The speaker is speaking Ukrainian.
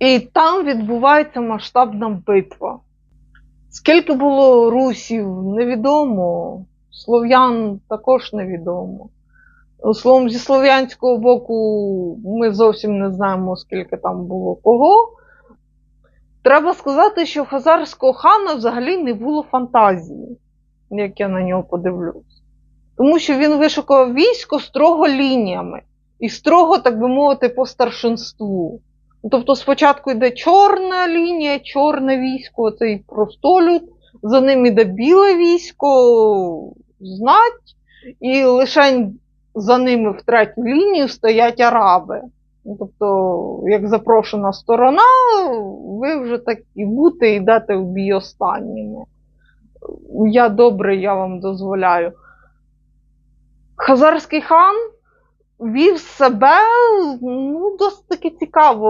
І там відбувається масштабна битва. Скільки було русів, невідомо. Слов'ян також невідомо. Словом, зі слов'янського боку ми зовсім не знаємо, скільки там було кого. Треба сказати, що хазарського хана взагалі не було фантазії, як я на нього подивлюсь. Тому що він вишукав військо строго лініями і строго, так би мовити, по старшинству. Тобто спочатку йде чорна лінія, чорне військо, цей простолюд, за ним іде біле військо, знать, і лише за ними в третю лінію стоять араби. Ну, Тобто, як запрошена сторона, ви вже так і бути йдете в бій останніми. Я добре, я вам дозволяю. Хазарський хан вів себе ну, досить таки цікаво.